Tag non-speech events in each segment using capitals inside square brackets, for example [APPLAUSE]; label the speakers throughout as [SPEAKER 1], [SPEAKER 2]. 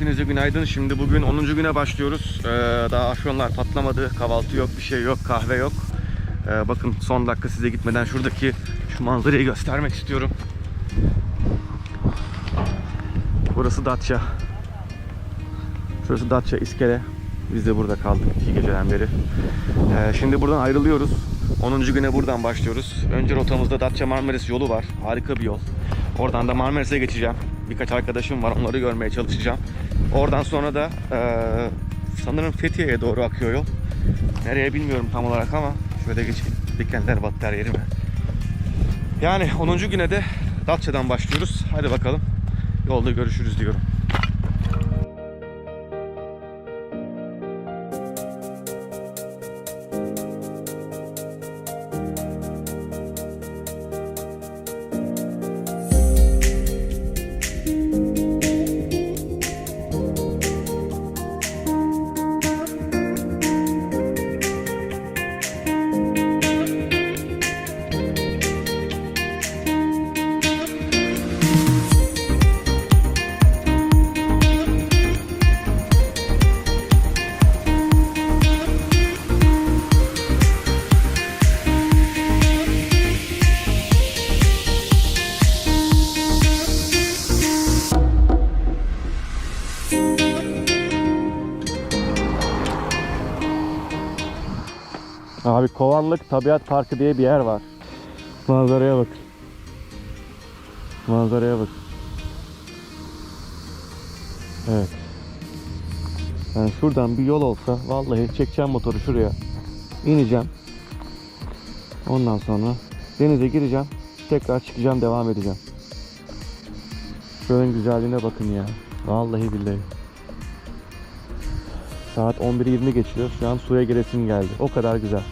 [SPEAKER 1] Hepinize günaydın. Şimdi bugün 10. güne başlıyoruz. Ee, daha afyonlar patlamadı. Kahvaltı yok, bir şey yok, kahve yok. Ee, bakın son dakika size gitmeden şuradaki şu manzarayı göstermek istiyorum. Burası Datça. Şurası Datça İskele. Biz de burada kaldık iki geceden beri. Ee, şimdi buradan ayrılıyoruz. 10. güne buradan başlıyoruz. Önce rotamızda Datça Marmaris yolu var. Harika bir yol. Oradan da Marmaris'e geçeceğim. Birkaç arkadaşım var. Onları görmeye çalışacağım. Oradan sonra da eee, sanırım Fethiye'ye doğru akıyor yol. Nereye bilmiyorum tam olarak ama şöyle geçeyim. Dikenler battı her yerime. Yani 10. güne de Datça'dan başlıyoruz. Hadi bakalım. Yolda görüşürüz diyorum. Abi Kovanlık Tabiat Parkı diye bir yer var. Manzaraya bak. Manzaraya bak. Evet. Yani şuradan bir yol olsa vallahi çekeceğim motoru şuraya. ineceğim. Ondan sonra denize gireceğim. Tekrar çıkacağım devam edeceğim. Şunun güzelliğine bakın ya. Vallahi billahi. Saat 11.20 geçiyor. Şu an suya giresim geldi. O kadar güzel.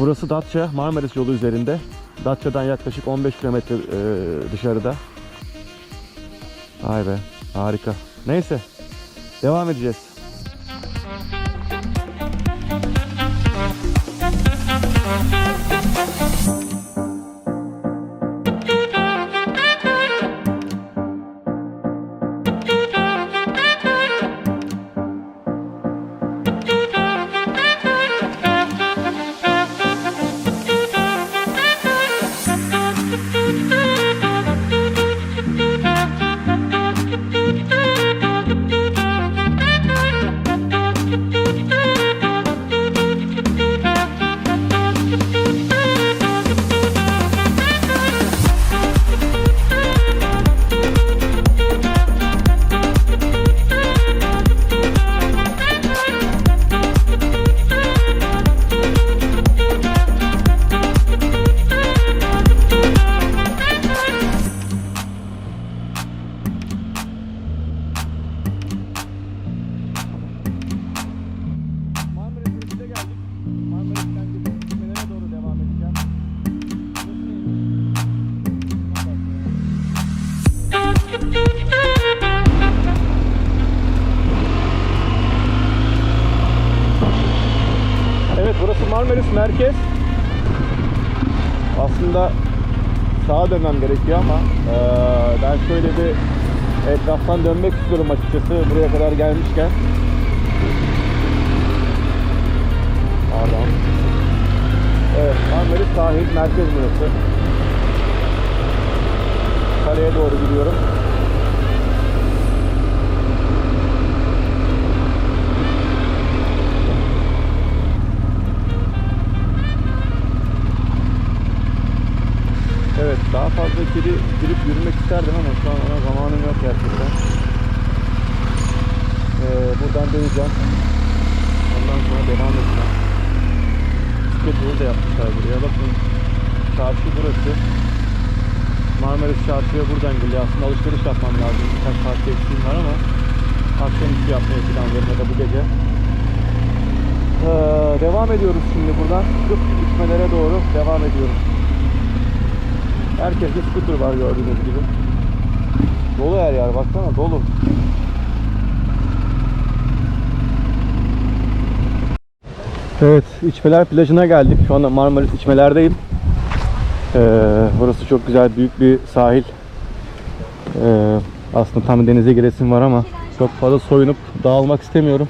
[SPEAKER 1] Burası Datça Marmaris yolu üzerinde. Datça'dan yaklaşık 15 kilometre e, dışarıda. Vay be harika. Neyse devam edeceğiz. Marmaris merkez. Aslında sağa dönmem gerekiyor ama eee, ben şöyle bir etraftan dönmek istiyorum açıkçası buraya kadar gelmişken. Pardon. Evet, Marmaris sahil merkez burası. Kaleye doğru gidiyorum. Evet, daha fazla içeri girip yürümek isterdim ama şu an ona zamanım yok gerçekten. Ee, buradan döneceğim. Ondan sonra devam edeceğim bisiklet yolu da yapmışlar buraya. Bakın çarşı burası. Marmaris Çarşı'ya buradan geliyor. Aslında alışveriş yapmam lazım. Birkaç parça eksiğim var ama akşamüstü yapmayı planlıyorum ya da bu gece. Ee, devam ediyoruz şimdi buradan. Çıkıp içmelere doğru devam ediyoruz. Herkeste scooter var gördüğünüz gibi. Dolu her yer baksana dolu. Evet, İçmeler plajına geldik. Şu anda Marmaris İçmeler'deyim. Ee, burası çok güzel, büyük bir sahil. Ee, Aslında tam denize giresim var ama çok fazla soyunup dağılmak istemiyorum.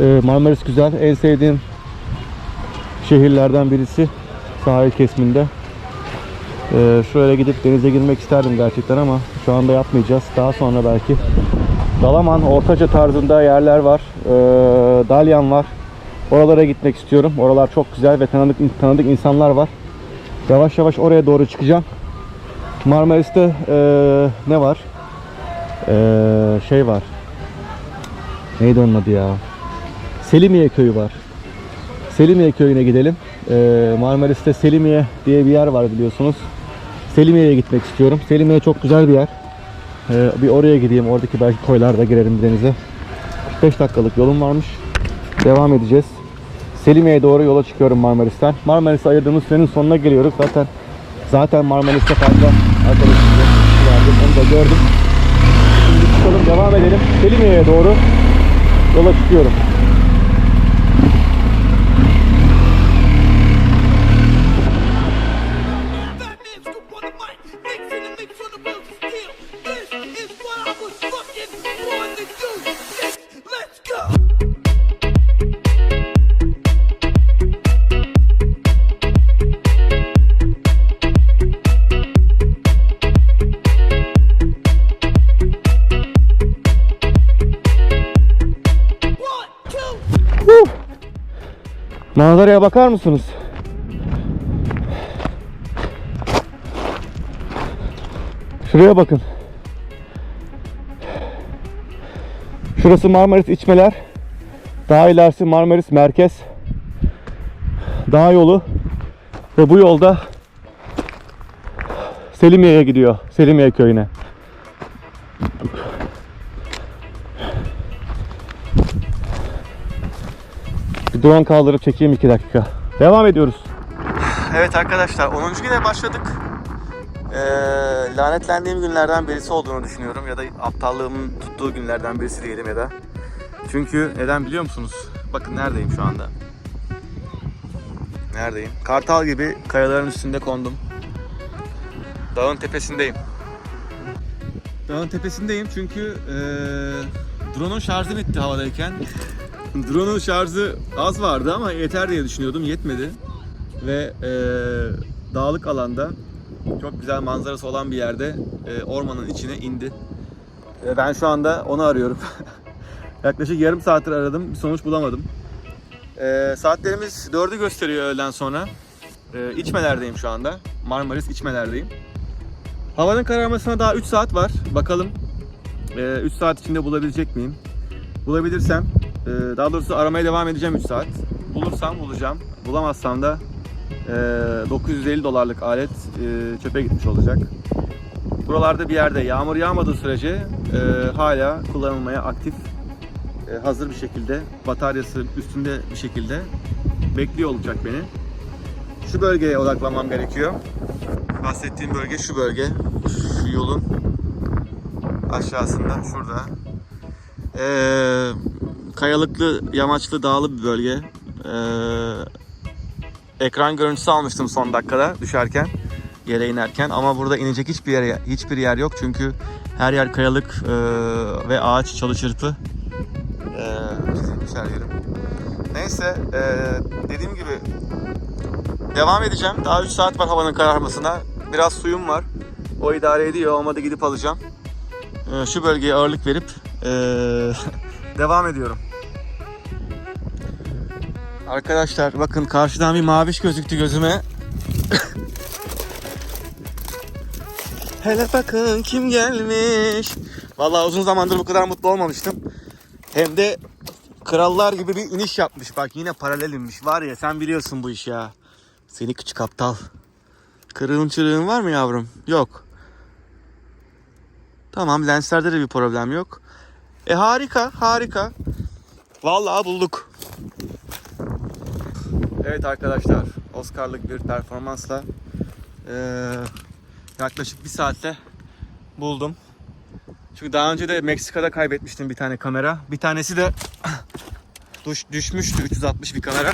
[SPEAKER 1] Ee, Marmaris güzel. En sevdiğim şehirlerden birisi sahil kesiminde. Ee, şöyle gidip denize girmek isterdim gerçekten ama şu anda yapmayacağız. Daha sonra belki. Dalaman, Ortaca tarzında yerler var. Ee, Dalyan var. Oralara gitmek istiyorum. Oralar çok güzel ve tanıdık tanıdık insanlar var. Yavaş yavaş oraya doğru çıkacağım. Marmaris'te ee, ne var? Ee, şey var. Neydi onun adı ya? Selimiye köyü var. Selimiye köyüne gidelim. Ee, Marmaris'te Selimiye diye bir yer var biliyorsunuz. Selimiye'ye gitmek istiyorum. Selimiye çok güzel bir yer. Ee, bir oraya gideyim. Oradaki belki koylarda girerim denize. 5 dakikalık yolum varmış. Devam edeceğiz. Selimiye'ye doğru yola çıkıyorum Marmaris'ten. Marmaris'e ayırdığımız sürenin sonuna geliyoruz. Zaten zaten Marmaris'te fazla arkadaşım vardı. Onu da gördüm. Şimdi çıkalım devam edelim. Selimiye'ye doğru yola çıkıyorum. Manzaraya bakar mısınız? Şuraya bakın. Şurası Marmaris İçmeler. Daha ilerisi Marmaris Merkez. Dağ yolu. Ve bu yolda Selimiye'ye gidiyor. Selimiye köyüne. Drone kaldırıp çekeyim 2 dakika. Devam ediyoruz. Evet arkadaşlar 10. güne başladık. Ee, lanetlendiğim günlerden birisi olduğunu düşünüyorum ya da aptallığımın tuttuğu günlerden birisi diyelim ya da. Çünkü neden biliyor musunuz? Bakın neredeyim şu anda. Neredeyim? Kartal gibi kayaların üstünde kondum. Dağın tepesindeyim. Dağın tepesindeyim çünkü ee, drone'un şarjı bitti havadayken. Drone'un şarjı az vardı ama yeter diye düşünüyordum. Yetmedi. Ve e, dağlık alanda çok güzel manzarası olan bir yerde e, ormanın içine indi. Ve ben şu anda onu arıyorum. [LAUGHS] Yaklaşık yarım saattir aradım. Bir sonuç bulamadım. E, saatlerimiz 4'ü gösteriyor öğleden sonra. E, içmelerdeyim şu anda. Marmaris içmelerdeyim. Havanın kararmasına daha 3 saat var. Bakalım 3 saat içinde bulabilecek miyim? Bulabilirsem ee, daha doğrusu aramaya devam edeceğim 3 saat. Bulursam bulacağım. Bulamazsam da e, 950 dolarlık alet e, çöpe gitmiş olacak. Buralarda bir yerde yağmur yağmadığı sürece e, hala kullanılmaya aktif, e, hazır bir şekilde, bataryası üstünde bir şekilde bekliyor olacak beni. Şu bölgeye odaklanmam gerekiyor. Bahsettiğim bölge şu bölge. Şu yolun aşağısında, şurada. Ee, kayalıklı, yamaçlı, dağlı bir bölge. Ee, ekran görüntüsü almıştım son dakikada düşerken, yere inerken ama burada inecek hiçbir yer hiçbir yer yok çünkü her yer kayalık ee, ve ağaç çalı çırpı. Ee. Neyse, ee, dediğim gibi devam edeceğim. Daha 3 saat var havanın kararmasına. Biraz suyum var. O idare ediyor. Olmadı gidip alacağım. Ee, şu bölgeye ağırlık verip ee, [LAUGHS] devam ediyorum. Arkadaşlar bakın karşıdan bir maviş gözüktü gözüme. Hele bakın kim gelmiş. Vallahi uzun zamandır bu kadar mutlu olmamıştım. Hem de krallar gibi bir iniş yapmış. Bak yine paralel inmiş. Var ya sen biliyorsun bu iş ya. Seni küçük aptal. Kırığın çırığın var mı yavrum? Yok. Tamam lenslerde de bir problem yok. E harika harika. Vallahi bulduk. Evet arkadaşlar Oscar'lık bir performansla eee, yaklaşık bir saatte buldum. Çünkü daha önce de Meksika'da kaybetmiştim bir tane kamera. Bir tanesi de [COUGHS] düş, düşmüştü 360 bir kamera.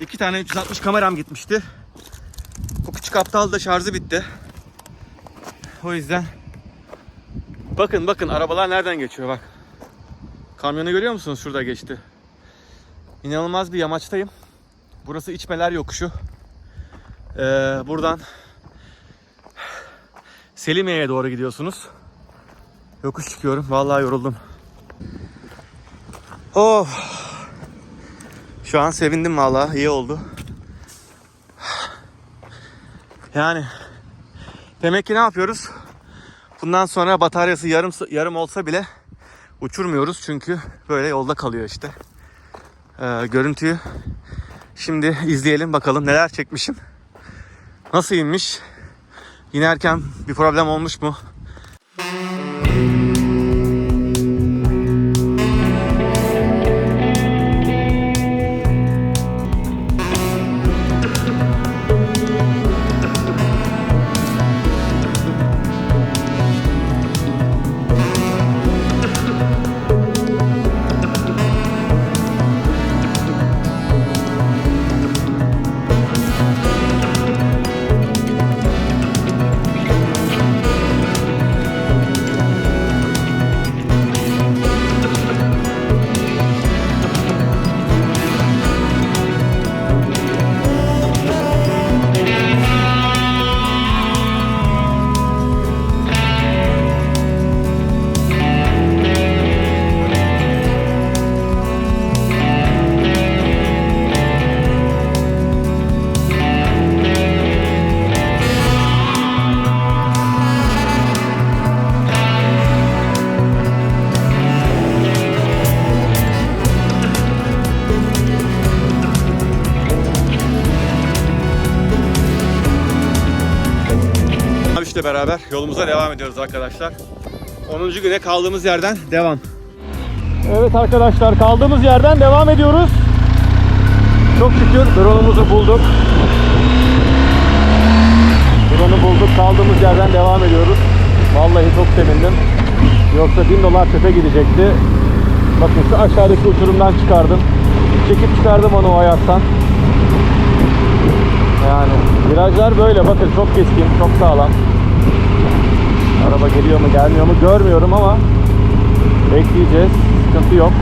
[SPEAKER 1] İki tane 360 kameram gitmişti. O küçük aptal da şarjı bitti. O yüzden Bakın bakın arabalar nereden geçiyor bak. Kamyonu görüyor musunuz? Şurada geçti. İnanılmaz bir yamaçtayım. Burası İçmeler Yokuşu. Ee, buradan Selimiye'ye doğru gidiyorsunuz. Yokuş çıkıyorum. Vallahi yoruldum. Oh. Şu an sevindim vallahi. iyi oldu. Yani demek ki ne yapıyoruz? Bundan sonra bataryası yarım yarım olsa bile uçurmuyoruz çünkü böyle yolda kalıyor işte. Ee, görüntüyü şimdi izleyelim bakalım neler çekmişim. Nasıl inmiş? İnerken bir problem olmuş mu? Abişle beraber yolumuza devam ediyoruz arkadaşlar. 10. güne kaldığımız yerden devam. Evet arkadaşlar kaldığımız yerden devam ediyoruz. Çok şükür drone'umuzu bulduk. Drone'u bulduk kaldığımız yerden devam ediyoruz. Vallahi çok sevindim. Yoksa 1000 dolar çöpe gidecekti. Bakın şu aşağıdaki uçurumdan çıkardım. Çekip çıkardım onu o hayattan. Yani virajlar böyle bakın çok keskin, çok sağlam. Araba geliyor mu gelmiyor mu görmüyorum ama bekleyeceğiz. Sıkıntı yok.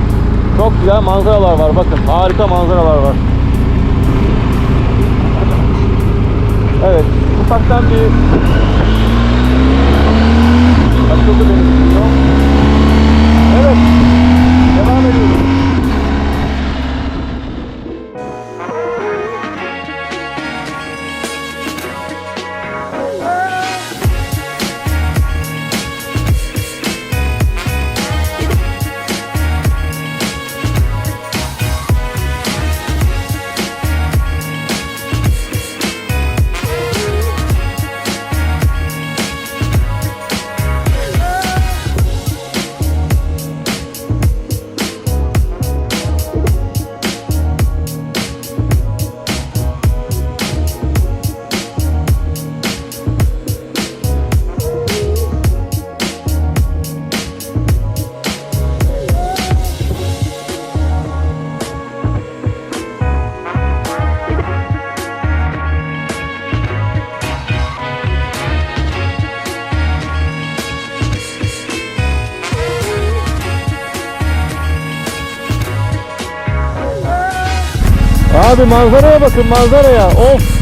[SPEAKER 1] Çok güzel manzaralar var bakın. Harika manzaralar var. Evet ufaktan bir açıldı benim. Evet Abi manzaraya bakın manzaraya. Of.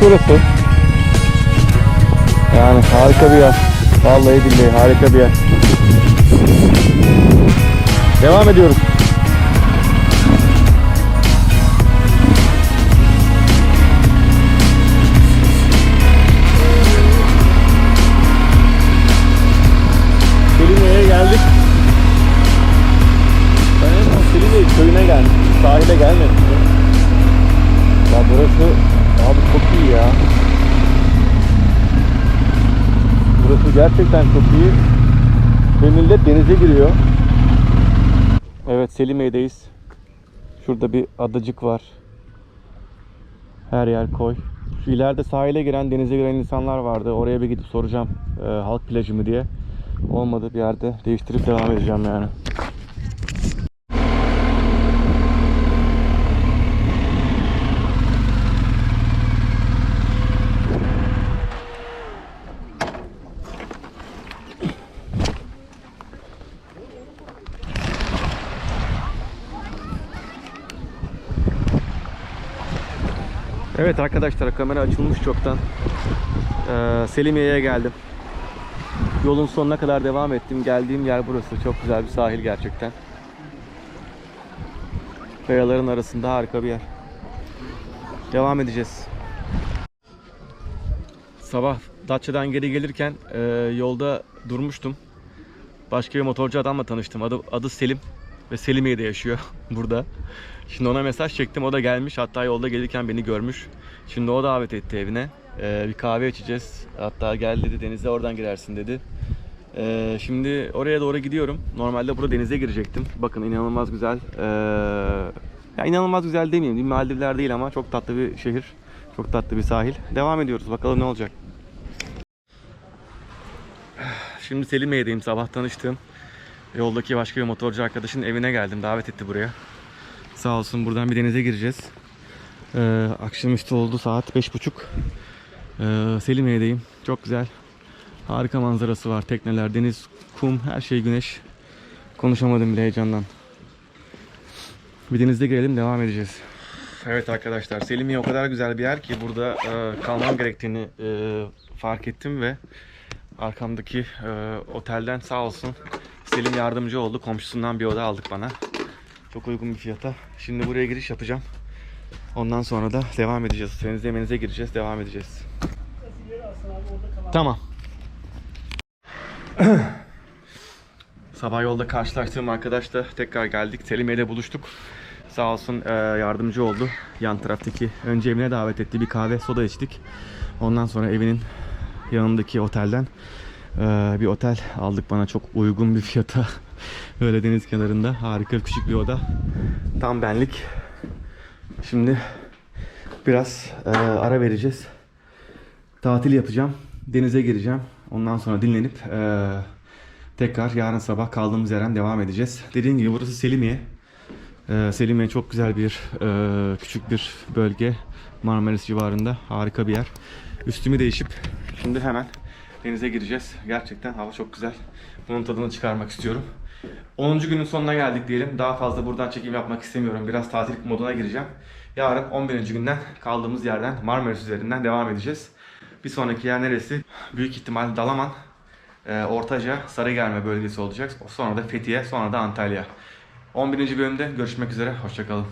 [SPEAKER 1] Cennet burası. Yani harika bir yer. Vallahi billahi harika bir yer. Devam ediyoruz. Gerçekten çok iyi. Ve millet denize giriyor. Evet Selimiye'deyiz. Şurada bir adacık var. Her yer koy. Şu ileride sahile giren, denize giren insanlar vardı. Oraya bir gidip soracağım. e, halk plajı mı diye. Olmadı bir yerde değiştirip devam edeceğim yani. Evet arkadaşlar kamera açılmış çoktan. Ee, Selimiye'ye geldim. Yolun sonuna kadar devam ettim. Geldiğim yer burası. Çok güzel bir sahil gerçekten. Kayaların arasında harika bir yer. Devam edeceğiz. Sabah Datça'dan geri gelirken e, yolda durmuştum. Başka bir motorcu adamla tanıştım. Adı, adı Selim ve Selimiye'de yaşıyor [LAUGHS] burada. Şimdi ona mesaj çektim. O da gelmiş. Hatta yolda gelirken beni görmüş. Şimdi o davet etti evine. Ee, bir kahve içeceğiz. Hatta gel dedi denize oradan girersin dedi. Ee, şimdi oraya doğru gidiyorum. Normalde burada denize girecektim. Bakın inanılmaz güzel. Ee, ya inanılmaz güzel demeyeyim. değil, Maldivler değil ama çok tatlı bir şehir. Çok tatlı bir sahil. Devam ediyoruz. Bakalım ne olacak. Şimdi Selimiye'deyim. Sabah tanıştığım yoldaki başka bir motorcu arkadaşın evine geldim. Davet etti buraya. Sağ olsun buradan bir denize gireceğiz. Ee, akşamüstü oldu saat 5.30. Ee, Selimiye'deyim. Çok güzel. Harika manzarası var. Tekneler, deniz, kum, her şey güneş. Konuşamadım bile heyecandan. Bir denizde girelim devam edeceğiz. Evet arkadaşlar Selimiye o kadar güzel bir yer ki burada e, kalmam gerektiğini e, fark ettim ve arkamdaki e, otelden sağ olsun Selim yardımcı oldu. Komşusundan bir oda aldık bana. Çok uygun bir fiyata. Şimdi buraya giriş yapacağım. Ondan sonra da devam edeceğiz. Denize menize gireceğiz. Devam edeceğiz. Tamam. [CLEARS THROAT] Sabah yolda karşılaştığım arkadaşla tekrar geldik. Selimiye'de buluştuk. Sağ olsun e, yardımcı oldu. Yan taraftaki önce evine davet etti. Bir kahve soda içtik. Ondan sonra evinin yanındaki otelden e, bir otel aldık bana çok uygun bir fiyata. Böyle deniz kenarında harika küçük bir oda. Tam benlik. Şimdi biraz e, ara vereceğiz. Tatil yapacağım. Denize gireceğim. Ondan sonra dinlenip e, tekrar yarın sabah kaldığımız yerden devam edeceğiz. Dediğim gibi burası Selimiye. E, Selimiye çok güzel bir e, küçük bir bölge. Marmaris civarında harika bir yer. Üstümü değişip şimdi hemen denize gireceğiz. Gerçekten hava çok güzel. Bunun tadını çıkarmak istiyorum. 10. günün sonuna geldik diyelim. Daha fazla buradan çekim yapmak istemiyorum. Biraz tatil moduna gireceğim. Yarın 11. günden kaldığımız yerden Marmaris üzerinden devam edeceğiz. Bir sonraki yer neresi? Büyük ihtimal Dalaman, e, Ortaca, Sarıgerme bölgesi olacak. Sonra da Fethiye, sonra da Antalya. 11. bölümde görüşmek üzere. Hoşçakalın.